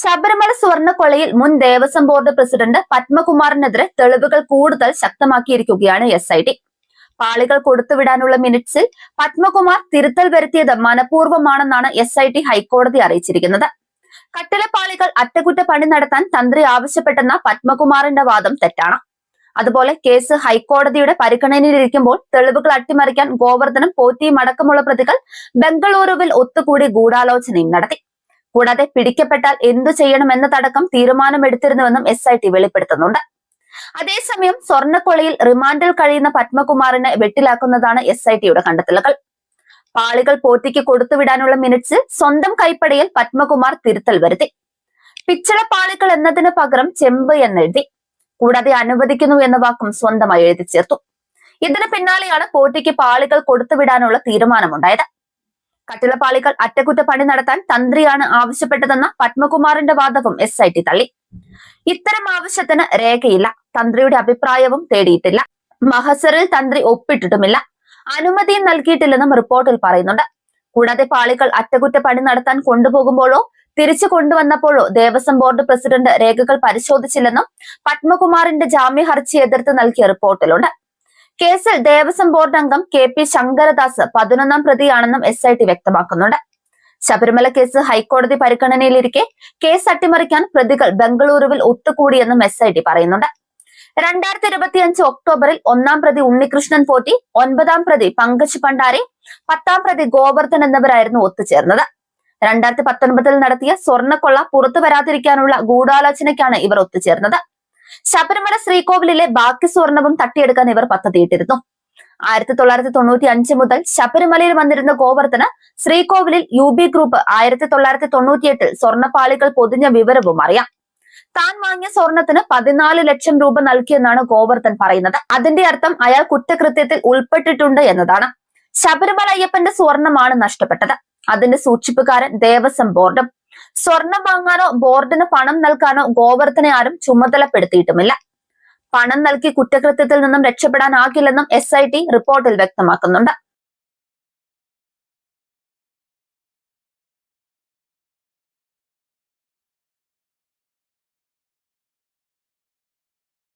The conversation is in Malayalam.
ശബരിമല സ്വർണക്കൊളയിൽ മുൻ ദേവസ്വം ബോർഡ് പ്രസിഡന്റ് പത്മകുമാറിനെതിരെ തെളിവുകൾ കൂടുതൽ ശക്തമാക്കിയിരിക്കുകയാണ് എസ് ഐ ടി പാളികൾ കൊടുത്തുവിടാനുള്ള മിനിറ്റ്സിൽ പത്മകുമാർ തിരുത്തൽ വരുത്തിയത് മനഃപൂർവമാണെന്നാണ് എസ് ഐ ടി ഹൈക്കോടതി അറിയിച്ചിരിക്കുന്നത്. കട്ടിലപ്പാളികൾ അറ്റകുറ്റപ്പണി നടത്താൻ തന്ത്രി ആവശ്യപ്പെട്ടെന്ന പത്മകുമാറിന്റെ വാദം തെറ്റാണ്. അതുപോലെ കേസ് ഹൈക്കോടതിയുടെ പരിഗണനയിലിരിക്കുമ്പോൾ തെളിവുകൾ അട്ടിമറിക്കാൻ ഗോവർദ്ധനം പോറ്റിയും അടക്കമുള്ള പ്രതികൾ ബംഗളൂരുവിൽ ഒത്തുകൂടി ഗൂഢാലോചനയും നടത്തി. കൂടാതെ പിടിക്കപ്പെട്ടാൽ എന്തു ചെയ്യണമെന്നതടക്കം തീരുമാനമെടുത്തിരുന്നുവെന്നും എസ് ഐ ടി വെളിപ്പെടുത്തുന്നുണ്ട്. അതേസമയം സ്വർണക്കൊളയിൽ റിമാൻഡിൽ കഴിയുന്ന പത്മകുമാറിനെ വെട്ടിലാക്കുന്നതാണ് എസ് ഐ ടിയുടെ കണ്ടെത്തലുകൾ. പാളികൾ പോറ്റിക്ക് കൊടുത്തുവിടാനുള്ള മിനിറ്റ്സ് സ്വന്തം കൈപ്പടയിൽ പത്മകുമാർ തിരുത്തൽ വരുത്തി. പിച്ചള പാളികൾ എന്നതിന് പകരം ചെമ്പ് എന്നെഴുതി. കൂടാതെ അനുവദിക്കുന്നു എന്ന വാക്കും സ്വന്തമായി എഴുതി ചേർത്തു. ഇതിന് പിന്നാലെയാണ് പോറ്റിക്ക് പാളികൾ കൊടുത്തുവിടാനുള്ള തീരുമാനമുണ്ടായത്. കട്ടിളപ്പാളികൾ അറ്റകുറ്റപ്പണി നടത്താൻ തന്ത്രിയാണ് ആവശ്യപ്പെട്ടതെന്ന പത്മകുമാറിന്റെ വാദവും എസ് ഐ ടി തള്ളി. ഇത്തരം ആവശ്യത്തിന് രേഖയില്ല. തന്ത്രിയുടെ അഭിപ്രായവും തേടിയിട്ടില്ല. മഹസറിൽ തന്ത്രി ഒപ്പിട്ടിട്ടുമില്ല. അനുമതിയും നൽകിയിട്ടില്ലെന്നും റിപ്പോർട്ടിൽ പറയുന്നുണ്ട്. കൂടാതെ പാളികൾ അറ്റകുറ്റപ്പണി നടത്താൻ കൊണ്ടുപോകുമ്പോഴോ തിരിച്ചു കൊണ്ടുവന്നപ്പോഴോ ദേവസ്വം ബോർഡ് പ്രസിഡന്റ് രേഖകൾ പരിശോധിച്ചില്ലെന്നും പത്മകുമാറിന്റെ ജാമ്യ ഹർജി എതിർത്ത് നൽകിയ റിപ്പോർട്ടിലുണ്ട്. കേസിൽ ദേവസ്വം ബോർഡ് അംഗം കെ പി ശങ്കരദാസ് പതിനൊന്നാം പ്രതിയാണെന്നും എസ് ഐ ടി വ്യക്തമാക്കുന്നുണ്ട്. ശബരിമല കേസ് ഹൈക്കോടതി പരിഗണനയിലിരിക്കെ കേസ് അട്ടിമറിക്കാൻ പ്രതികൾ ബംഗളൂരുവിൽ ഒത്തുകൂടിയെന്നും എസ് ഐ ടി പറയുന്നുണ്ട്. രണ്ടായിരത്തി ഇരുപത്തിയഞ്ച് ഒക്ടോബറിൽ ഒന്നാം പ്രതി ഉണ്ണികൃഷ്ണൻ പോറ്റി ഒൻപതാം പ്രതി പങ്കജ് ഭണ്ഡാരി പത്താം പ്രതി ഗോവർദ്ധൻ എന്നിവരായിരുന്നു ഒത്തുചേർന്നത്. രണ്ടായിരത്തി പത്തൊൻപതിൽ നടത്തിയ സ്വർണക്കൊള്ള പുറത്തു വരാതിരിക്കാനുള്ള ഗൂഢാലോചനയ്ക്കാണ് ഇവർ ഒത്തുചേർന്നത്. ശബരിമല ശ്രീകോവിലിലെ ബാക്കി സ്വർണവും തട്ടിയെടുക്കാൻ ഇവർ പദ്ധതിയിട്ടിരുന്നു. ആയിരത്തി തൊള്ളായിരത്തി തൊണ്ണൂറ്റി അഞ്ച് മുതൽ ശബരിമലയിൽ വന്നിരുന്ന ഗോവർദ്ധന് ശ്രീകോവിലിൽ യു ബി ഗ്രൂപ്പ് ആയിരത്തി തൊള്ളായിരത്തി തൊണ്ണൂറ്റിയെട്ടിൽ സ്വർണപ്പാളികൾ പൊതിഞ്ഞ വിവരവും അറിയാം. താൻ വാങ്ങിയ സ്വർണത്തിന് പതിനാല് ലക്ഷം രൂപ നൽകിയെന്നാണ് ഗോവർദ്ധൻ പറയുന്നത്. അതിന്റെ അർത്ഥം അയാൾ കുറ്റകൃത്യത്തിൽ ഉൾപ്പെട്ടിട്ടുണ്ട് എന്നതാണ്. ശബരിമല അയ്യപ്പന്റെ സ്വർണമാണ് നഷ്ടപ്പെട്ടത്. അതിന്റെ സൂക്ഷിപ്പുകാരൻ ദേവസ്വം ബോർഡും. സ്വർണം വാങ്ങാനോ ബോർഡിന് പണം നൽകാനോ ഗോവർദ്ധനെ ആരും ചുമതലപ്പെടുത്തിയിട്ടുമില്ല. പണം നൽകി കുറ്റകൃത്യത്തിൽ നിന്നും രക്ഷപ്പെടാനാകില്ലെന്നും എസ് ഐ ടി റിപ്പോർട്ടിൽ വ്യക്തമാക്കുന്നുണ്ട്.